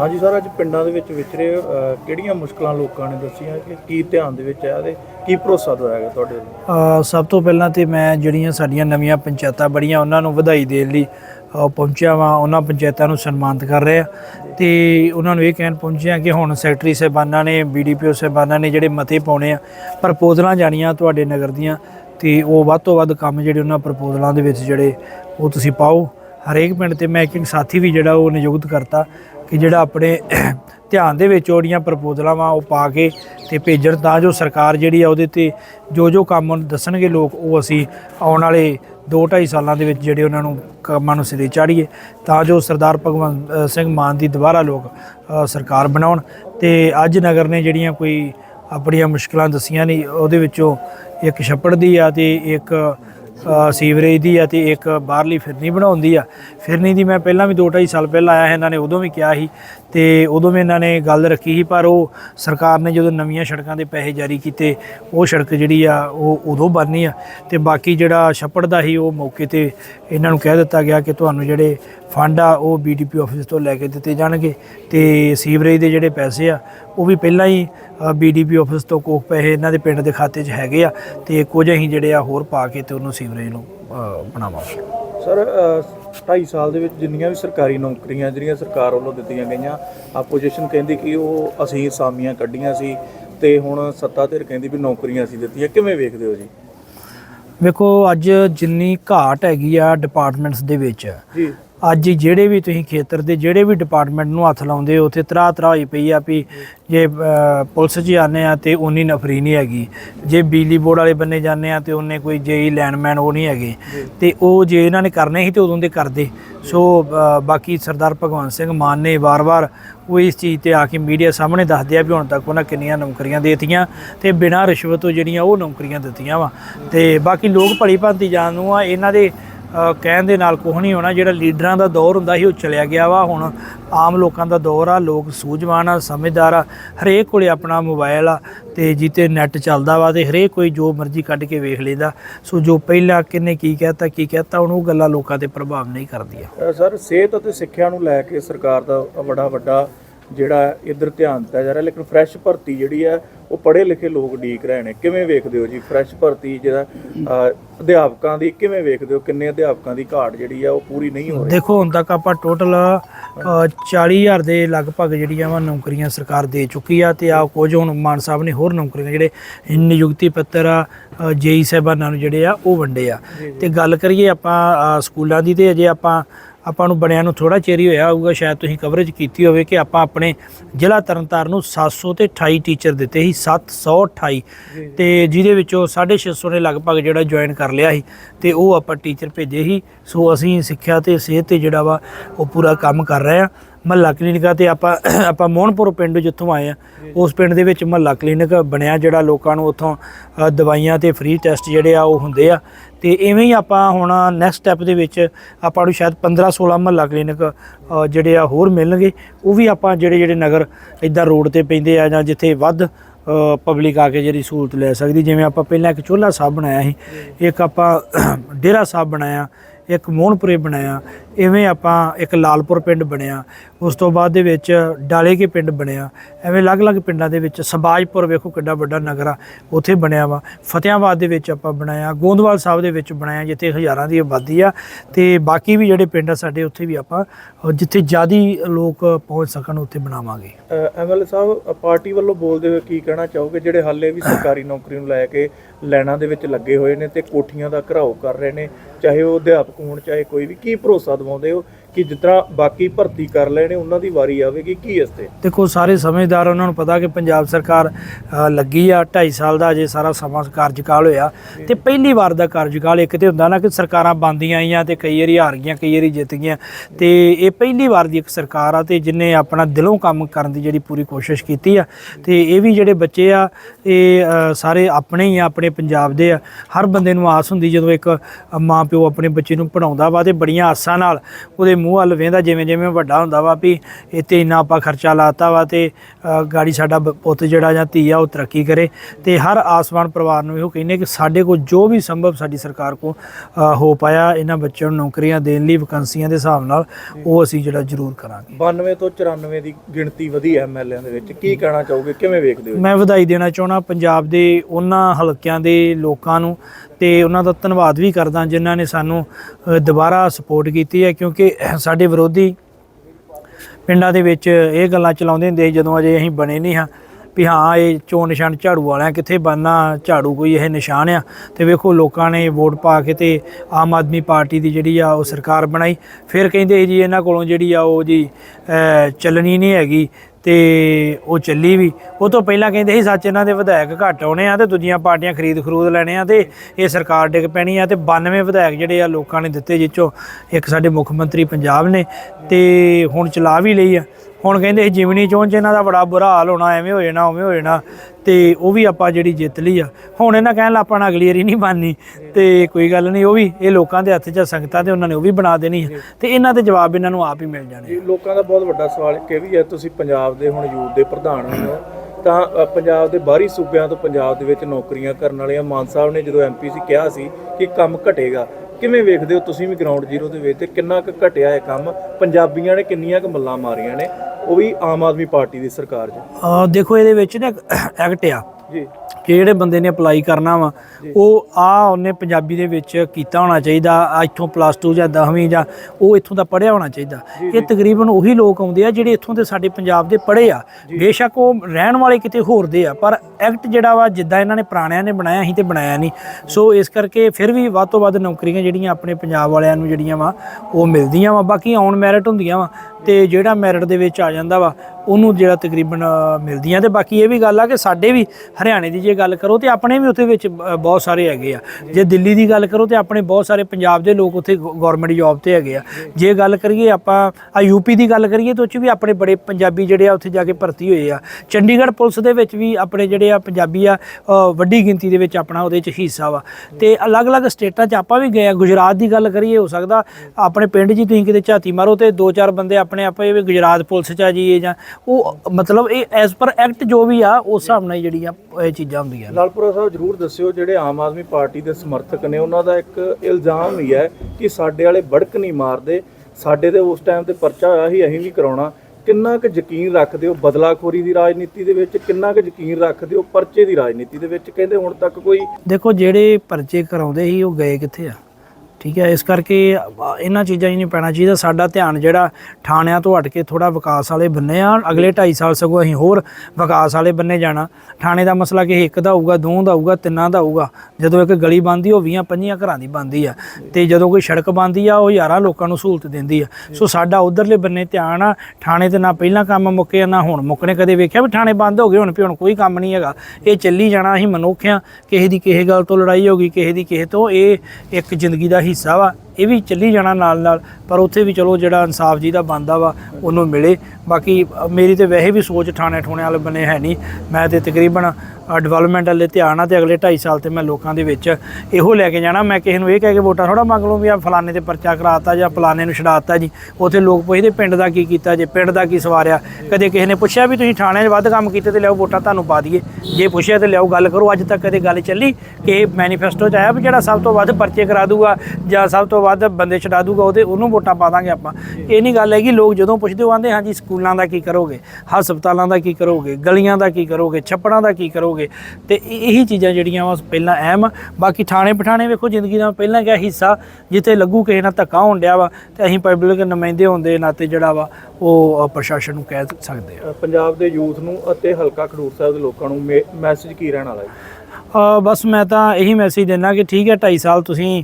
ਹਾਂਜੀ ਸਰ ਅੱਜ ਪਿੰਡਾਂ ਦੇ ਵਿੱਚ ਵਿਚਰੇ ਅ, ਕਿਹੜੀਆਂ ਮੁਸ਼ਕਲਾਂ ਲੋਕਾਂ ਨੇ ਦੱਸੀਆਂ? ਕਿ ਕੀ ਧਿਆਨ ਦੇ ਵਿੱਚ ਆਇਆ ਤੇ ਕੀ ਭਰੋਸਾ ਦਵਾਇਆ ਤੁਹਾਡੇ ਵੱਲੋਂ? ਅ, ਸਭ ਤੋਂ ਪਹਿਲਾਂ ਤੇ ਮੈਂ ਜਿਹੜੀਆਂ ਸਾਡੀਆਂ ਨਵੀਆਂ ਪੰਚਾਇਤਾਂ ਬੜੀਆਂ ਉਹਨਾਂ ਨੂੰ ਵਧਾਈ ਦੇਣ ਲਈ ਅ, ਪਹੁੰਚਿਆ ਵਾਂ। ਉਹਨਾਂ ਪੰਚਾਇਤਾਂ ਨੂੰ ਸਨਮਾਨਿਤ ਕਰ ਰਹੇ ਆ। ਤੇ ਉਹਨਾਂ ਨੂੰ ਇਹ ਕਹਿਣ ਪਹੁੰਚਿਆ ਕਿ ਹੁਣ ਸੈਕਟਰੀ ਸਾਹਿਬਾਨਾਂ ਨੇ ਬੀਡੀਪੀਓ ਸਾਹਿਬਾਨਾਂ ਨੇ ਜਿਹੜੇ ਮਤੇ ਪਾਉਣੇ ਆ ਪ੍ਰਪੋਜ਼ਲਾਂ ਜਾਣੀਆਂ ਤੁਹਾਡੇ ਨਗਰ ਦੀਆਂ। ਤੇ ਉਹ ਵੱਧ ਤੋਂ ਵੱਧ ਕੰਮ ਜਿਹੜੇ ਉਹਨਾਂ ਪ੍ਰਪੋਜ਼ਲਾਂ ਦੇ ਵਿੱਚ ਜਿਹੜੇ ਉਹ ਤੁਸੀਂ ਪਾਓ। ਹਰੇਕ ਪਿੰਡ ਤੇ ਮੈਂ ਇੱਕ ਇੱਕ ਸਾਥੀ ਵੀ ਜਿਹੜਾ ਉਹ ਨਿਯੁਕਤ ਕਰਤਾ। ਕਿ ਜਿਹੜਾ ਆਪਣੇ ਧਿਆਨ ਦੇ ਵਿੱਚ ਉਹਦੀਆਂ ਪ੍ਰਪੋਜ਼ਲਾਂ ਵਾ ਉਹ ਪਾ ਕੇ ਤੇ ਭੇਜਣ ਤਾਂ ਜੋ ਸਰਕਾਰ ਜਿਹੜੀ ਆ ਉਹਦੇ ਤੇ ਜੋ ਜੋ ਕੰਮ ਦੱਸਣਗੇ ਲੋਕ, ਉਹ ਅਸੀਂ ਆਉਣ ਵਾਲੇ 2-2.5 ਸਾਲਾਂ ਦੇ ਵਿੱਚ ਜਿਹੜੇ ਉਹਨਾਂ ਨੂੰ ਕੰਮਾਂ ਨੂੰ ਸਿਰੇ ਚਾੜੀਏ ਤਾਂ ਜੋ ਸਰਦਾਰ ਭਗਵੰਤ ਸਿੰਘ ਮਾਨ ਦੀ ਦੁਬਾਰਾ ਲੋਕ ਸਰਕਾਰ ਬਣਾਉਣ। ਤੇ ਅੱਜ ਨਗਰ ਨੇ ਜਿਹੜੀਆਂ ਕੋਈ ਆਪਣੀਆਂ ਮੁਸ਼ਕਲਾਂ ਦਸੀਆਂ ਨਹੀਂ ਉਹਦੇ ਵਿੱਚੋਂ ਇੱਕ ਛੱਪੜ ਦੀ ਆ ਤੇ ਇੱਕ ਸੀਵਰੇਜ ਦੀ ਆ ਤੇ ਇੱਕ ਬਾਹਰਲੀ ਫਿਰਨੀ ਬਣਾਉਂਦੀ ਆ। ਫਿਰਨੀ ਦੀ ਮੈਂ ਪਹਿਲਾਂ ਵੀ 2-2.5 ਸਾਲ ਪਹਿਲਾਂ ਆਇਆ ਇਹਨਾਂ ਨੇ ਉਦੋਂ ਵੀ ਕਿਹਾ ਸੀ ਤੇ ਉਦੋਂ ਵੀ ਇਹਨਾਂ ਨੇ ਗੱਲ ਰੱਖੀ ਸੀ, ਪਰ ਉਹ ਸਰਕਾਰ ਨੇ ਜਦੋਂ ਨਵੀਆਂ ਸੜਕਾਂ ਦੇ ਪੈਸੇ ਜਾਰੀ ਕੀਤੇ, ਉਹ ਸੜਕ ਜਿਹੜੀ ਆ, ਉਹ ਉਦੋਂ ਬਣਨੀ ਆ। ਤੇ ਬਾਕੀ ਜਿਹੜਾ ਛੱਪੜ ਦਾ ਸੀ, ਉਹ ਮੌਕੇ ਤੇ ਇਹਨਾਂ ਨੂੰ ਕਹਿ ਦਿੱਤਾ ਗਿਆ ਕਿ ਤੁਹਾਨੂੰ ਜਿਹੜੇ ਫੰਡ ਆ, ਉਹ ਬੀਡੀਪੀ ਆਫਿਸ ਤੋਂ ਲੈ ਕੇ ਦਿੱਤੇ ਜਾਣਗੇ ਤੇ ਸੀਵਰੇਜ ਦੇ ਜਿਹੜੇ ਪੈਸੇ ਆ, ਉਹ ਵੀ ਪਹਿਲਾਂ ਹੀ ਬੀਡੀਪੀ ਆਫਿਸ ਤੋਂ ਕੋਕ ਪੈਸੇ ਇਹਨਾਂ ਦੇ ਪਿੰਡ ਦੇ ਖਾਤੇ 'ਚ ਹੈਗੇ ਆ ਤੇ ਕੁਝ ਅਸੀਂ ਜਿਹੜੇ ਆ ਹੋਰ ਪਾ ਕੇ ਤੇ ਉਹਨੂੰ ਸੀਵਰੇਜ ਨੂੰ ਬਣਾਵਾਂਗੇ। ਸਰ 2.5 ਸਾਲ ਦੇ ਵਿੱਚ ਜਿੰਨੀਆਂ ਵੀ ਸਰਕਾਰੀ ਨੌਕਰੀਆਂ ਜਿਹੜੀਆਂ ਸਰਕਾਰ ਵੱਲੋਂ ਦਿੱਤੀਆਂ ਗਈਆਂ ਆਪੋਜੀਸ਼ਨ ਕਹਿੰਦੀ ਕਿ ਉਹ ਅਸੀਂ ਸਾਮੀਆਂ ਕੱਢੀਆਂ ਸੀ ਤੇ ਹੁਣ ਸੱਤਾ ਧਿਰ ਕਹਿੰਦੀ ਵੀ ਨੌਕਰੀਆਂ ਅਸੀਂ ਦਿੱਤੀਆਂ। ਕਿਵੇਂ ਵੇਖਦੇ ਹੋ ਜੀ? ਵੇਖੋ ਅੱਜ ਜਿੰਨੀ ਘਾਟ ਹੈਗੀ ਆ ਡਿਪਾਰਟਮੈਂਟਸ ਦੇ ਵਿੱਚ ਜੀ। ਅੱਜ ਜਿਹੜੇ ਵੀ ਤੁਸੀਂ ਖੇਤਰ ਦੇ ਜਿਹੜੇ ਵੀ ਡਿਪਾਰਟਮੈਂਟ ਨੂੰ ਹੱਥ ਲਾਉਂਦੇ ਹੋ ਉੱਥੇ ਤਰਾ ਤਰਾ ਹੋਈ ਪਈ ਆ ਵੀ ਜੇ ਪੁਲਿਸ 'ਚ ਜਾਂਦੇ ਆ ਤੇ ਉਨੀ ਨਫਰੀ ਨਹੀਂ ਹੈਗੀ। ਜੇ ਬਿਜਲੀ ਬੋਰਡ ਵਾਲੇ ਬੰਨੇ ਜਾਂਦੇ ਆ ਤੇ ਉਹਨੇ ਕੋਈ ਜੇਈ ਲੈਂਡਮੈਨ ਉਹ ਨਹੀਂ ਹੈਗੇ। ਤੇ ਉਹ ਜੇ ਇਹਨਾਂ ਨੇ ਕਰਨੇ ਸੀ ਤੇ ਉਦੋਂ ਦੇ ਕਰਦੇ। ਸੋ ਬਾਕੀ ਸਰਦਾਰ ਭਗਵੰਤ ਸਿੰਘ ਮਾਨ ਨੇ ਵਾਰ-ਵਾਰ ਉਹ ਇਸ ਚੀਜ਼ ਤੇ ਆ ਕੇ ਮੀਡੀਆ ਸਾਹਮਣੇ ਦੱਸਦੇ ਆ ਵੀ ਹੁਣ ਤੱਕ ਉਹਨਾਂ ਕਿੰਨੀਆਂ ਨੌਕਰੀਆਂ ਦੇਤੀਆਂ ਤੇ ਬਿਨਾਂ ਰਿਸ਼ਵਤ ਤੋਂ ਜਿਹੜੀਆਂ ਉਹ ਨੌਕਰੀਆਂ ਦਿੱਤੀਆਂ ਵਾ। ਤੇ ਬਾਕੀ ਲੋਕ ਭਲੀ ਭਾਂਤੀ ਜਾਣ ਨੂੰ ਆ ਇਹਨਾਂ ਦੇ ਕਹਿਣ ਦੇ ਨਾਲ ਕੁਛ ਨਹੀਂ ਹੋਣਾ, ਜਿਹੜਾ ਲੀਡਰਾਂ ਦਾ ਦੌਰ ਹੁੰਦਾ ਸੀ ਉਹ ਚਲਿਆ ਗਿਆ ਵਾ। ਹੁਣ ਆਮ ਲੋਕਾਂ ਦਾ ਦੌਰ ਆ, ਲੋਕ ਸੂਝਵਾਨ ਆ, ਸਮਝਦਾਰ ਆ, ਹਰੇਕ ਕੋਲੇ ਆਪਣਾ ਮੋਬਾਈਲ ਆ ਤੇ ਜਿੱਤੇ ਨੈਟ ਚੱਲਦਾ ਵਾ ਤੇ ਹਰੇਕ ਕੋਈ ਜੋ ਮਰਜ਼ੀ ਕੱਢ ਕੇ ਵੇਖ ਲੈਂਦਾ। ਸੋ ਜੋ ਪਹਿਲਾਂ ਕਿੰਨੇ ਕੀ ਕਹਿਤਾ ਕੀ ਕਹਿਤਾ, ਹੁਣ ਉਹ ਗੱਲਾਂ ਲੋਕਾਂ ਤੇ ਪ੍ਰਭਾਵ ਨਹੀਂ ਕਰਦੀਆਂ। ਸਰ, ਸਿਹਤ ਅਤੇ ਸਿੱਖਿਆ ਨੂੰ ਲੈ ਕੇ ਸਰਕਾਰ ਦਾ ਬੜਾ ਵੱਡਾ ਜਿਹੜਾ ਇਧਰ ਧਿਆਨ ਦਿੱਤਾ ਜਾ ਰਿਹਾ ਲੇਕਿਨ ਫਰੈਸ਼ ਭਰਤੀ ਜਿਹੜੀ ਹੈ ਉਹ ਪੜ੍ਹੇ ਲਿਖੇ ਲੋਕ ਡੀਕ ਰਹੇ ਨੇ। ਕਿਵੇਂ ਵੇਖਦੇ ਹੋ ਜੀ ਫਰੈਸ਼ ਭਰਤੀ ਜਿਹੜਾ ਅਧਿਆਪਕਾਂ ਦੀ ਕਿਵੇਂ ਵੇਖਦੇ ਹੋ ਕਿੰਨੇ ਅਧਿਆਪਕਾਂ ਦੀ ਘਾਟ ਜਿਹੜੀ ਆ ਉਹ ਪੂਰੀ ਨਹੀਂ ਹੋ ਰਹੀ? ਦੇਖੋ ਹੁਣ ਤੱਕ ਆਪਾਂ ਟੋਟਲ 40000 ਦੇ ਲਗਭਗ ਜਿਹੜੀਆਂ ਵਾ ਨੌਕਰੀਆਂ ਸਰਕਾਰ ਦੇ ਚੁੱਕੀ ਆ ਤੇ ਆ ਕੁਝ ਹੁਣ ਮਾਨ ਸਾਹਿਬ ਨੇ ਹੋਰ ਨੌਕਰੀਆਂ ਜਿਹੜੇ ਨਿਯੁਕਤੀ ਪੱਤਰ ਆ ਜੇਈ ਸਾਹਿਬਾਨਾਂ ਨੂੰ ਜਿਹੜੇ ਆ ਉਹ ਵੰਡੇ ਆ। ਤੇ ਗੱਲ ਕਰੀਏ ਆਪਾਂ ਸਕੂਲਾਂ ਦੀ ਤੇ ਅਜੇ ਆਪਾਂ ਆਪਾਂ ਨੂੰ ਬਣਿਆ ਨੂੰ ਥੋੜਾ ਚਿਰ ਹੀ ਹੋਇਆ ਹੋਊਗਾ ਸ਼ਾਇਦ ਤੁਸੀਂ ਕਵਰੇਜ ਕੀਤੀ ਹੋਵੇ ਕਿ ਆਪਾਂ ਆਪਣੇ ਜ਼ਿਲ੍ਹਾ ਤਰਨਤਾਰਨ ਨੂੰ 700 ਤੇ 28 ਟੀਚਰ ਦਿੱਤੇ ਸੀ 728 ਤੇ ਜਿਹਦੇ ਵਿੱਚੋਂ 650 ਨੇ ਲਗਭਗ ਜਿਹੜਾ ਜੁਆਇਨ ਕਰ ਲਿਆ ਸੀ ਤੇ ਉਹ ਆਪਾਂ ਟੀਚਰ ਭੇਜੇ ਸੀ। ਸੋ ਅਸੀਂ ਸਿੱਖਿਆ ਤੇ ਸਿਹਤ ਤੇ ਜਿਹੜਾ ਵਾ ਉਹ ਪੂਰਾ ਕੰਮ ਕਰ ਰਹੇ ਆ ਮਹੱਲਾ ਕਲੀਨਿਕ ਆ ਤੇ ਆਪਾਂ ਆਪਾਂ ਮੋਹਨਪੁਰ ਪਿੰਡ ਜਿੱਥੋਂ ਆਏ ਆ, ਉਸ ਪਿੰਡ ਦੇ ਵਿੱਚ ਮਹੱਲਾ ਕਲੀਨਿਕ ਬਣਿਆ ਜਿਹੜਾ ਲੋਕਾਂ ਨੂੰ ਉੱਥੋਂ ਦਵਾਈਆਂ ਤੇ ਫ੍ਰੀ ਟੈਸਟ ਜਿਹੜੇ ਆ ਉਹ ਹੁੰਦੇ ਆ। ਤੇ ਇਵੇਂ ਹੀ ਆਪਾਂ ਹੁਣ ਨੈਕਸਟ ਸਟੈਪ ਦੇ ਵਿੱਚ ਆਪਾਂ ਨੂੰ ਸ਼ਾਇਦ 15 16 ਮਹੱਲਾ ਕਲੀਨਿਕ ਜਿਹੜੇ ਆ ਹੋਰ ਮਿਲਣਗੇ, ਉਹ ਵੀ ਆਪਾਂ ਜਿਹੜੇ ਜਿਹੜੇ ਨਗਰ ਇਦਾਂ ਰੋਡ ਤੇ ਪੈਂਦੇ ਆ ਜਾਂ ਜਿੱਥੇ ਵੱਧ ਪਬਲਿਕ ਆ ਕੇ ਜਿਹੜੀ ਸਹੂਲਤ ਲੈ ਸਕਦੀ, ਜਿਵੇਂ ਆਪਾਂ ਪਹਿਲਾਂ ਇੱਕ ਚੋਲਾ ਸਾਹਿਬ ਬਣਾਇਆ ਸੀ, ਇੱਕ ਆਪਾਂ ਡੇਰਾ ਸਾਹਿਬ ਬਣਾਇਆ, ਇੱਕ ਮੋਹਨਪੁਰੇ ਬਣਾਇਆ, ਇਵੇਂ ਆਪਾਂ ਇੱਕ ਲਾਲਪੁਰ ਪਿੰਡ ਬਣਿਆ ਉਸ ਤੋਂ ਬਾਅਦ ਦੇ ਵਿੱਚ ਡਾਲੇ ਕੇ ਪਿੰਡ ਬਣਿਆ। ਐਵੇਂ ਅਲੱਗ-ਅਲੱਗ ਪਿੰਡਾਂ ਦੇ ਵਿੱਚ ਸਬਾਜਪੁਰ ਵੇਖੋ ਕਿੱਡਾ ਵੱਡਾ ਨਗਰ ਆ, ਉੱਥੇ ਬਣਿਆ ਵਾ। ਫਤਿਆਬਾਦ ਦੇ ਵਿੱਚ ਆਪਾਂ ਬਣਾਇਆ, ਗੋਂਦਵਾਲ ਸਾਹਿਬ ਦੇ ਵਿੱਚ ਬਣਾਇਆ, ਜਿੱਥੇ ਹਜ਼ਾਰਾਂ ਦੀ ਆਬਾਦੀ ਆ। ਤੇ ਬਾਕੀ ਵੀ ਜਿਹੜੇ ਪਿੰਡ ਆ ਸਾਡੇ, ਉੱਥੇ ਵੀ ਆਪਾਂ ਜਿੱਥੇ ਜ਼ਿਆਦੀ ਲੋਕ ਪਹੁੰਚ ਸਕਣ, ਉੱਥੇ ਬਣਾਵਾਂਗੇ। ਐਮਐਲਏ ਸਾਹਿਬ ਪਾਰਟੀ ਵੱਲੋਂ ਬੋਲਦੇ ਹੋਏ ਕੀ ਕਹਿਣਾ ਚਾਹੋਗੇ? ਜਿਹੜੇ ਹਾਲੇ ਵੀ ਸਰਕਾਰੀ ਨੌਕਰੀ ਨੂੰ ਲੈ ਕੇ ਲਾਈਨਾਂ ਦੇ ਵਿੱਚ ਲੱਗੇ ਹੋਏ ਨੇ ਤੇ ਕੋਠੀਆਂ ਦਾ ਘਰਾਓ ਕਰ ਰਹੇ ਨੇ, ਚਾਹੇ ਉਹ ਅਧਿਆਪਕ ਹੋਣ, ਚਾਹੇ ਕੋਈ ਵੀ, ਕੀ ਭਰੋਸਾ ਦਿਵਾਉਂਦੇ ਹੋ? ਕਿ ਜਿਸ ਤਰ੍ਹਾਂ ਬਾਕੀ ਭਰਤੀ ਕਰ ਲੈਣੇ ਉਹਨਾਂ ਦੀ ਵਾਰੀ ਆਵੇਗੀ ਕੀ ਇਸ ਤੇ? ਦੇਖੋ ਸਾਰੇ ਸਮਝਦਾਰ ਉਹਨਾਂ ਨੂੰ ਪਤਾ ਕਿ ਪੰਜਾਬ ਸਰਕਾਰ ਅ, ਲੱਗੀ ਆ 2.5 ਸਾਲ ਦਾ ਅਜੇ ਸਾਰਾ ਸਮਾਂ ਕਾਰਜਕਾਲ ਹੋਇਆ ਤੇ ਪਹਿਲੀ ਵਾਰ ਦਾ ਕਾਰਜਕਾਲ ਇੱਕ ਤੇ ਹੁੰਦਾ ਨਾ ਕਿ ਸਰਕਾਰਾਂ ਬਣਦੀਆਂ ਆਈਆਂ ਤੇ ਕਈ ਵਾਰੀ ਹਾਰ ਗਈਆਂ ਕਈ ਵਾਰੀ ਜਿੱਤ ਗਈਆਂ ਤੇ ਇਹ ਪਹਿਲੀ ਵਾਰ ਦੀ ਇੱਕ ਸਰਕਾਰ ਆ ਤੇ ਜਿਨੇ ਆਪਣਾ ਦਿਲੋਂ ਕੰਮ ਕਰਨ ਦੀ ਜਿਹੜੀ ਪੂਰੀ ਕੋਸ਼ਿਸ਼ ਕੀਤੀ ਆ ਤੇ ਇਹ ਵੀ ਜਿਹੜੇ ਬੱਚੇ ਆ ਇਹ ਅ, ਸਾਰੇ ਆਪਣੇ ਹੀ ਆ ਆਪਣੇ ਪੰਜਾਬ ਦੇ ਆ। ਹਰ ਬੰਦੇ ਨੂੰ ਆਸ ਹੁੰਦੀ ਜਦੋਂ ਇੱਕ ਮਾਂ ਪਿਓ ਆਪਣੇ ਬੱਚੇ ਨੂੰ ਪੜਾਉਂਦਾ ਵਾ ਤੇ ਬੜੀਆਂ ਆਸਾਂ ਨਾਲ ਉਹਦੇ ਮੂੰਹ ਵੱਲ ਵੇਂਦਾ ਜਿਵੇਂ ਜਿਵੇਂ ਵੱਡਾ ਹੁੰਦਾ ਵਾ ਵੀ ਇੱਥੇ ਇੰਨਾ ਆਪਾਂ ਖਰਚਾ ਲਾਤਾ ਵਾ ਤੇ ਗਾੜੀ ਸਾਡਾ ਪੁੱਤ ਜਿਹੜਾ ਜਾਂ ਧੀ ਆ ਉਹ ਤਰੱਕੀ ਕਰੇ। ਤੇ ਹਰ ਆਸਮਾਨ ਪਰਿਵਾਰ ਨੂੰ ਇਹੋ ਕਹਿੰਦੇ ਕਿ ਸਾਡੇ ਕੋਲ ਜੋ ਵੀ ਸੰਭਵ ਸਾਡੀ ਸਰਕਾਰ ਕੋ ਹੋ ਪਾਇਆ ਇਹਨਾਂ ਬੱਚਿਆਂ ਨੂੰ ਨੌਕਰੀਆਂ ਦੇਣ ਲਈ ਵੈਕੰਸੀਆਂ ਦੇ ਹਿਸਾਬ ਨਾਲ ਉਹ ਅਸੀਂ ਜਿਹੜਾ ਜ਼ਰੂਰ ਕਰਾਂਗੇ। 92 ਤੋਂ 94 ਦੀ ਗਿਣਤੀ ਵਧੀ ਐਮਐਲਏਆਂ ਦੇ ਵਿੱਚ। ਕੀ ਕਹਿਣਾ ਚਾਹੋਗੇ? ਕਿਵੇਂ ਵੇਖਦੇ ਹੋ? ਮੈਂ ਵਧਾਈ ਦੇਣਾ ਚਾਹੁੰਦਾ ਪੰਜਾਬ ਦੇ ਉਹਨਾਂ ਹਲਕਿਆਂ ਦੇ ਲੋਕਾਂ ਨੂੰ ਤੇ ਉਹਨਾਂ ਦਾ ਧੰਨਵਾਦ ਵੀ ਕਰਦਾ ਜਿਨ੍ਹਾਂ ਨੇ ਸਾਨੂੰ ਦੁਬਾਰਾ ਸਪੋਰਟ ਕੀਤੀ ਹੈ ਕਿਉਂਕਿ ਸਾਡੇ ਵਿਰੋਧੀ ਪਿੰਡਾਂ ਦੇ ਵਿੱਚ ਇਹ ਗੱਲਾਂ ਚਲਾਉਂਦੇ ਹੁੰਦੇ ਸੀ ਜਦੋਂ ਅਜੇ ਅਸੀਂ ਬਣੇ ਨਹੀਂ ਹਾਂ ਵੀ ਹਾਂ, ਇਹ ਚੋਣ ਨਿਸ਼ਾਨ ਝਾੜੂ ਵਾਲਿਆਂ ਕਿੱਥੇ ਬੰਨਾ ਝਾੜੂ ਕੋਈ ਇਹ ਨਿਸ਼ਾਨ ਆ। ਤੇ ਵੇਖੋ ਲੋਕਾਂ ਨੇ ਵੋਟ ਪਾ ਕੇ ਤੇ ਆਮ ਆਦਮੀ ਪਾਰਟੀ ਦੀ ਜਿਹੜੀ ਆ ਉਹ ਸਰਕਾਰ ਬਣਾਈ। ਫਿਰ ਕਹਿੰਦੇ ਜੀ ਇਹਨਾਂ ਕੋਲੋਂ ਜਿਹੜੀ ਆ ਉਹ ਜੀ ਚੱਲਣੀ ਨਹੀਂ ਹੈਗੀ। ਤੇ ਉਹ ਚੱਲੀ ਵੀ। ਉਹ ਤੋਂ ਪਹਿਲਾਂ ਕਹਿੰਦੇ ਸੀ, ਸੱਚ ਇਹਨਾਂ ਦੇ ਵਿਧਾਇਕ ਘੱਟ ਆਉਣੇ ਆ ਤੇ ਦੂਜੀਆਂ ਪਾਰਟੀਆਂ ਖਰੀਦ ਖਰੂਦ ਲੈਣੇ ਆ ਤੇ ਇਹ ਸਰਕਾਰ ਡਿੱਗ ਪੈਣੀ ਆ ਤੇ 92 ਵਿਧਾਇਕ ਜਿਹੜੇ ਆ ਲੋਕਾਂ ਨੇ ਦਿੱਤੇ ਜਿੱਚੋਂ ਇੱਕ ਸਾਡੇ ਮੁੱਖ ਮੰਤਰੀ ਪੰਜਾਬ ਨੇ ਤੇ ਹੁਣ ਚਲਾ ਵੀ ਲਈ ਆ। ਹੁਣ ਕਹਿੰਦੇ ਸੀ ਜਿਮਨੀ ਚੋਣ ਚ ਇਹਨਾਂ ਦਾ ਬੜਾ ਬੁਰਾ ਹਾਲ ਹੋਣਾ, ਐਵੇਂ ਹੋ ਜਾਣਾ, ਉਵੇਂ ਹੋ ਜਾਣਾ, ਤੇ ਉਹ ਵੀ ਆਪਾਂ ਜਿਹੜੀ ਜਿੱਤ ਲਈ ਆ। ਹੁਣ ਇਹਨਾਂ ਕਹਿਣ ਲਾ ਆਪਾਂ ਅਗਲੀ ਵਾਰੀ ਨਹੀਂ ਬਣਨੀ, ਤੇ ਕੋਈ ਗੱਲ ਨਹੀਂ, ਉਹ ਵੀ ਇਹ ਲੋਕਾਂ ਦੇ ਹੱਥ 'ਚ ਸੰਗਤਾਂ ਤੇ ਉਹਨਾਂ ਨੇ ਉਹ ਵੀ ਬਣਾ ਦੇਣੀ ਆ। ਤੇ ਇਹਨਾਂ ਦੇ ਜਵਾਬ ਇਹਨਾਂ ਨੂੰ ਆਪ ਹੀ ਮਿਲ ਜਾਣੇ ਲੋਕਾਂ ਦਾ ਬਹੁਤ ਵੱਡਾ ਸਵਾਲ ਇੱਕ ਇਹ ਵੀ ਹੈ ਤੁਸੀਂ ਪੰਜਾਬ ਦੇ ਹੁਣ ਯੂਥ ਦੇ ਪ੍ਰਧਾਨ ਹੋ, ਤਾਂ ਪੰਜਾਬ ਦੇ ਬਾਹਰੀ ਸੂਬਿਆਂ ਤੋਂ ਪੰਜਾਬ ਦੇ ਵਿੱਚ ਨੌਕਰੀਆਂ ਕਰਨ ਵਾਲੇ ਮਾਨ ਸਾਹਿਬ ਨੇ ਜਦੋਂ ਐਮਪੀ ਸੀ ਕਿਹਾ ਸੀ ਕਿ ਕੰਮ ਘਟੇਗਾ, ਕਿਵੇਂ ਵੇਖਦੇ ਹੋ ਤੁਸੀਂ ਵੀ ਗਰਾਊਂਡ ਜ਼ੀਰੋ ਦੇ ਵਿੱਚ ਤੇ ਕਿੰਨਾ ਕੁ ਘਟਿਆ ਹੈ ਕੰਮ? ਪੰਜਾਬੀਆਂ ਨੇ ਕਿੰਨੀਆਂ ਕੁ ਮੱਲਾਂ ਮਾਰੀਆਂ ਨੇ? ਉਹ ਵੀ ਆਮ ਆਦਮੀ ਪਾਰਟੀ ਦੀ ਸਰਕਾਰ 'ਚ ਅਹ ਦੇਖੋ ਇਹਦੇ ਵਿੱਚ ਨਾ ਐਕਟ ਆ ਜੀ। ਕਿ ਜਿਹੜੇ ਬੰਦੇ ਨੇ ਅਪਲਾਈ ਕਰਨਾ ਵਾ ਉਹ ਆ ਉਹਨੇ ਪੰਜਾਬੀ ਦੇ ਵਿੱਚ ਕੀਤਾ ਹੋਣਾ ਚਾਹੀਦਾ ਆ ਇੱਥੋਂ ਪਲੱਸ 2 ਜਾਂ 10ਵੀਂ ਜਾਂ ਉਹ ਇੱਥੋਂ ਦਾ ਪੜ੍ਹਿਆ ਹੋਣਾ ਚਾਹੀਦਾ। ਇਹ ਤਕਰੀਬਨ ਉਹੀ ਲੋਕ ਆਉਂਦੇ ਆ ਜਿਹੜੇ ਇੱਥੋਂ ਦੇ ਸਾਡੇ ਪੰਜਾਬ ਦੇ ਪੜ੍ਹੇ ਆ। ਬੇਸ਼ੱਕ ਉਹ ਰਹਿਣ ਵਾਲੇ ਕਿਤੇ ਹੋਰ ਦੇ ਆ ਪਰ ਐਕਟ ਜਿਹੜਾ ਵਾ ਜਿੱਦਾਂ ਇਹਨਾਂ ਨੇ ਪੁਰਾਣਿਆਂ ਨੇ ਬਣਾਇਆ ਅਸੀਂ ਤੇ ਬਣਾਇਆ ਨਹੀਂ। ਸੋ ਇਸ ਕਰਕੇ ਫਿਰ ਵੀ ਵੱਧ ਤੋਂ ਵੱਧ ਨੌਕਰੀਆਂ ਜਿਹੜੀਆਂ ਆਪਣੇ ਪੰਜਾਬ ਵਾਲਿਆਂ ਨੂੰ ਜਿਹੜੀਆਂ ਵਾ ਉਹ ਮਿਲਦੀਆਂ ਵਾ। ਬਾਕੀ ਔਨ ਮੈਰਿਟ ਹੁੰਦੀਆਂ ਵਾ। ਤੇ ਜਿਹੜਾ ਮੈਰਿਟ ਦੇ ਵਿੱਚ ਆ ਜਾਂਦਾ ਵਾ, ਉਹਨੂੰ ਜਿਹੜਾ ਤਕਰੀਬਨ ਮਿਲਦੀਆਂ ਤੇ ਬਾਕੀ ਇਹ ਵੀ ਗੱਲ ਆ ਕਿ ਸਾਡੇ ਵੀ ਹਰਿਆਣੇ ਦੀ ਜੇ ਗੱਲ ਕਰੋ ਤੇ ਆਪਣੇ ਵੀ ਉੱਥੇ ਵਿੱਚ ਬ- ਬਹੁਤ ਸਾਰੇ ਹੈਗੇ ਆ। ਜੇ ਦਿੱਲੀ ਦੀ ਗੱਲ ਕਰੋ ਤੇ ਆਪਣੇ ਬਹੁਤ ਸਾਰੇ ਪੰਜਾਬ ਦੇ ਲੋਕ ਉੱਥੇ ਗਵਰਨਮੈਂਟ ਜੌਬ ਤੇ ਹੈਗੇ ਆ। ਜੇ ਗੱਲ ਕਰੀਏ ਆਪਾਂ, ਆ ਯੂਪੀ ਦੀ ਗੱਲ ਕਰੀਏ ਤੇ ਉਹ 'ਚ ਵੀ ਆਪਣੇ ਬੜੇ ਪੰਜਾਬੀ ਜਿਹੜੇ ਆ ਉੱਥੇ ਜਾ ਕੇ ਭਰਤੀ ਹੋਏ ਆ। ਚੰਡੀਗੜ੍ਹ ਪੁਲਿਸ ਦੇ ਵਿੱਚ ਵੀ ਆਪਣੇ ਜਿਹੜੇ ਆ ਪੰਜਾਬੀ ਆ ਵੱਡੀ ਗਿਣਤੀ ਦੇ ਵਿੱਚ ਆਪਣਾ ਉਹਦੇ 'ਚ ਹਿੱਸਾ ਵਾ। ਤੇ ਅਲੱਗ-ਅਲੱਗ ਸਟੇਟਾਂ 'ਚ ਆਪਾਂ ਵੀ ਗਏ ਆ। ਗੁਜਰਾਤ ਦੀ ਗੱਲ ਕਰੀਏ, ਹੋ ਸਕਦਾ ਆਪਣੇ ਪਿੰਡ 'ਚ ਤੁਸੀਂ ਕਿਤੇ ਝਾਤੀ ਮਾਰੋ ਤੇ ਦੋ ਚਾਰ ਬੰਦੇ ਆਪਣੇ ਆਪੇ ਵੀ ਗੁਜਰਾਤ ਪੁਲਿਸ 'ਚ ਆ ਜੀ ਇਹ ਜਾਂ ਉਹ ਮਤਲਬ ਇਹ ਐਸ ਪਰ ਐਕਟ ਜੋ ਵੀ ਆ ਉਸ ਹਿਸਾਬ ਨਾਲ ਹੀ ਜਿਹੜੀਆਂ ਇਹ ਚੀਜ਼ਾਂ ਹੁੰਦੀਆਂ ਨੇ। ਲਾਲਪੁਰਾ ਸਾਹਿਬ ਜਰੂਰ ਦੱਸਿਓ ਜਿਹੜੇ ਆਮ ਆਦਮੀ ਪਾਰਟੀ ਦੇ ਸਮਰਥਕ ਨੇ ਉਹਨਾਂ ਦਾ ਇੱਕ ਇਲਜ਼ਾਮ ਵੀ ਹੈ ਕਿ ਸਾਡੇ ਵਾਲੇ ਬੜਕ ਨਹੀਂ ਮਾਰਦੇ। ਸਾਡੇ ਤੇ ਉਸ ਟਾਈਮ ਤੇ ਪਰਚਾ ਹੋਇਆ ਸੀ ਅਸੀਂ ਵੀ ਕਰਾਉਣਾ। ਕਿੰਨਾ ਕੁ ਯਕੀਨ ਰੱਖਦੇ ਹੋ ਬਦਲਾਖੋਰੀ ਦੀ ਰਾਜਨੀਤੀ ਦੇ ਵਿੱਚ? ਕਿੰਨਾ ਕੁ ਯਕੀਨ ਰੱਖਦੇ ਹੋ ਪਰਚੇ ਦੀ ਰਾਜਨੀਤੀ ਦੇ ਵਿੱਚ? ਕਹਿੰਦੇ ਹੁਣ ਤੱਕ ਕੋਈ ਦੇਖੋ ਜਿਹੜੇ ਪਰਚੇ ਕਰਾਉਂਦੇ ਸੀ ਉਹ ਗਏ ਕਿੱਥੇ ਆ? ਠੀਕ ਹੈ ਇਸ ਕਰਕੇ ਇਹਨਾਂ ਚੀਜ਼ਾਂ 'ਚ ਨਹੀਂ ਪੈਣਾ ਚਾਹੀਦਾ। ਸਾਡਾ ਧਿਆਨ ਜਿਹੜਾ ਥਾਣਿਆਂ ਤੋਂ ਹਟ ਕੇ ਥੋੜਾ ਵਿਕਾਸ ਵਾਲੇ ਬੰਨੇ ਆ। ਅਗਲੇ 2.5 ਸਾਲ ਸਗੋਂ ਅਸੀਂ ਹੋਰ ਵਿਕਾਸ ਵਾਲੇ ਬੰਨੇ ਜਾਣਾ। ਥਾਣੇ ਦਾ ਮਸਲਾ ਕਿ ਇੱਕ ਦਾ ਹੋਊਗਾ ਦੋ ਦਾ ਹੋਊਗਾ ਤਿੰਨਾਂ ਦਾ ਹੋਊਗਾ। ਜਦੋਂ ਇੱਕ ਗਲੀ ਬੰਦੀ ਉਹ 20 25 ਘਰਾਂ ਦੀ ਬੰਦੀ ਆ। ਤੇ ਜਦੋਂ ਕੋਈ ਸੜਕ ਬੰਦੀ ਆ ਉਹ ਹਜ਼ਾਰਾਂ ਲੋਕਾਂ ਨੂੰ ਸਹੂਲਤ ਦਿੰਦੀ ਆ। ਸੋ ਸਾਡਾ ਉਧਰਲੇ ਬੰਨੇ ਧਿਆਨ ਆ। ਥਾਣੇ ਤੇ ਨਾ ਪਹਿਲਾਂ ਕੰਮ ਮੁੱਕੇ ਆ, ਨਾ ਹੁਣ ਮੁੱਕਣੇ। ਕਦੇ ਵੇਖਿਆ ਵੀ ਥਾਣੇ ਬੰਦ ਹੋ ਗਏ ਹੁਣ ਵੀ ਹੁਣ ਕੋਈ ਕੰਮ ਨਹੀਂ ਹੈਗਾ। ਇਹ ਚੱਲੀ ਜਾਣਾ ਅਸੀਂ ਮਨੁੱਖ ਆ। ਕਿਸੇ ਦੀ ਕਿਸੇ ਗੱਲ ਤੋਂ ਲੜਾਈ ਹੋ ਗਈ ਕਿਸੇ ਦੀ ਕਿਸੇ ਤੋਂ। ਇਹ ਇੱਕ ਜ਼ਿੰਦਗੀ ਦਾ ਹਿੱਸਾ ਵਾ ਇਹ ਵੀ ਚੱਲੀ ਜਾਣਾ ਨਾਲ ਨਾਲ, ਪਰ ਉੱਥੇ ਵੀ ਚਲੋ ਜਿਹੜਾ ਇਨਸਾਫ ਜੀ ਦਾ ਬੰਦਾ ਵਾ, ਉਹਨੂੰ ਮਿਲੇ। ਬਾਕੀ ਮੇਰੀ ਤੇ ਵੈਸੇ ਵੀ ਸੋਚ ਥਾਣੇ ਠੋਣੇ ਵਾਲੇ ਬਣੇ ਹੈ ਨਹੀਂ। ਮੈਂ ਤੇ ਤਕਰੀਬਨ ਡਿਵੈਲਪਮੈਂਟ ਵਾਲੇ ਧਿਆਨ ਆ ਤੇ ਅਗਲੇ 2.5 ਸਾਲ ਤੇ ਮੈਂ ਲੋਕਾਂ ਦੇ ਵਿੱਚ ਇਹੋ ਲੈ ਕੇ ਜਾਣਾ। ਮੈਂ ਕਿਸੇ ਨੂੰ ਇਹ ਕਹਿ ਕੇ ਵੋਟਾਂ ਥੋੜਾ ਮੰਗ ਲਵਾਂ ਵੀ ਆ ਫਲਾਣੇ ਤੇ ਪਰਚਾ ਕਰਾਤਾ ਜਾਂ ਫਲਾਣੇ ਨੂੰ ਛਡਾਤਾ ਜੀ। ਉੱਥੇ ਲੋਕ ਪੁੱਛਦੇ ਪਿੰਡ ਦਾ ਕੀ ਕੀਤਾ ਜੇ, ਪਿੰਡ ਦਾ ਕੀ ਸਵਾਰਿਆ। ਕਦੇ ਕਿਸੇ ਨੇ ਪੁੱਛਿਆ ਵੀ ਤੁਸੀਂ ਥਾਣੇ 'ਚ ਵੱਧ ਕੰਮ ਕੀਤੇ ਤੇ ਲਿਆਓ ਵੋਟਾਂ, ਤੁਹਾਨੂੰ ਪਾ ਦਈਏ। ਜੇ ਪੁੱਛਿਆ ਤੇ ਲਿਆਓ, ਗੱਲ ਕਰੋ। ਅੱਜ ਤੱਕ ਕਦੇ ਗੱਲ ਚੱਲੀ ਕਿ ਮੈਨੀਫੈਸਟੋ 'ਚ ਆਇਆ ਵੀ ਜਿਹੜਾ ਸਭ ਤੋਂ ਵੱਧ ਪਰਚੇ ਕਰਾ ਦੂਗਾ ਜਾਂ ਸਭ ਤੋਂ ਵੱਧ ਬੰਦੇ ਛਡਾ ਦੂਗਾ ਉਹਦੇ, ਉਹਨੂੰ ਵੋਟਾਂ ਪਾ ਦਾਂਗੇ ਆਪਾਂ। ਇਹ ਨਹੀਂ ਗੱਲ ਹੈਗੀ, ਲੋਕ ਜਦੋਂ ਪੁੱਛਦੇ ਉਹ ਆਂਦੇ, ਹਾਂਜੀ, ਸਕੂਲਾਂ ਦਾ ਕੀ ਕਰੋਗੇ? ਹਸਪਤਾਲਾਂ ਦਾ ਕੀ ਕਰੋਗੇ? ਗਲੀਆਂ ਦਾ ਕੀ ਕਰੋਗੇ? ਛੱਪੜਾਂ ਦਾ ਕੀ ਕਰੋਗੇ? ਤੇ ਇਹ- ਇਹੀ ਚੀਜ਼ਾਂ ਜਿਹੜੀਆਂ ਵਾ ਪਹਿਲਾਂ ਅਹਿਮ। ਬਾਕੀ ਥਾਣੇ ਪਠਾਣੇ ਵੇਖੋ, ਜ਼ਿੰਦਗੀ ਦਾ ਪਹਿਲਾਂ ਗਿਆ ਹਿੱਸਾ, ਜਿੱਥੇ ਲੱਗੂ ਕਿਸੇ ਨਾਲ ਧੱਕਾ ਹੋਣ ਡਿਆ ਵਾ, ਤੇ ਅਸੀਂ ਪਬਲਿਕ ਨੁਮਾਇੰਦੇ ਹੁੰਦੇ ਨਾਤੇ ਜਿਹੜਾ ਵਾ, ਉਹ ਪ੍ਰਸ਼ਾਸਨ ਨੂੰ ਕਹਿ ਸਕਦੇ ਆ ਪੰਜਾਬ ਦੇ ਯੂਥ ਨੂੰ ਅਤੇ ਹਲਕਾ ਖਡੂਰ ਸਾਹਿਬ ਦੇ ਲੋਕਾਂ ਨੂੰ ਮੈਸੇਜ ਕੀ ਰਹਿਣ ਵਾਲਾ ਹੈ? ਬਸ ਮੈਂ ਤਾਂ ਇਹੀ ਮੈਸੇਜ ਦੇਣਾ ਕਿ ਠੀਕ ਹੈ 2.5 ਸਾਲ ਤੁਸੀਂ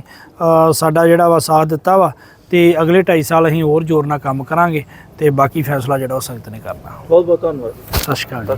ਸਾਡਾ ਜਿਹੜਾ ਵਾ ਸਾਥ ਦਿੱਤਾ ਵਾ ਤੇ ਅਗਲੇ 2.5 ਸਾਲ ਅਸੀਂ ਹੋਰ ਜ਼ੋਰ ਨਾਲ ਕੰਮ ਕਰਾਂਗੇ ਤੇ ਬਾਕੀ ਫੈਸਲਾ ਜਿਹੜਾ ਉਹ ਸੰਗਤ ਨੇ ਕਰਨਾ। ਬਹੁਤ ਬਹੁਤ ਧੰਨਵਾਦ ਸਤਿ ਸ਼੍ਰੀ ਅਕਾਲ।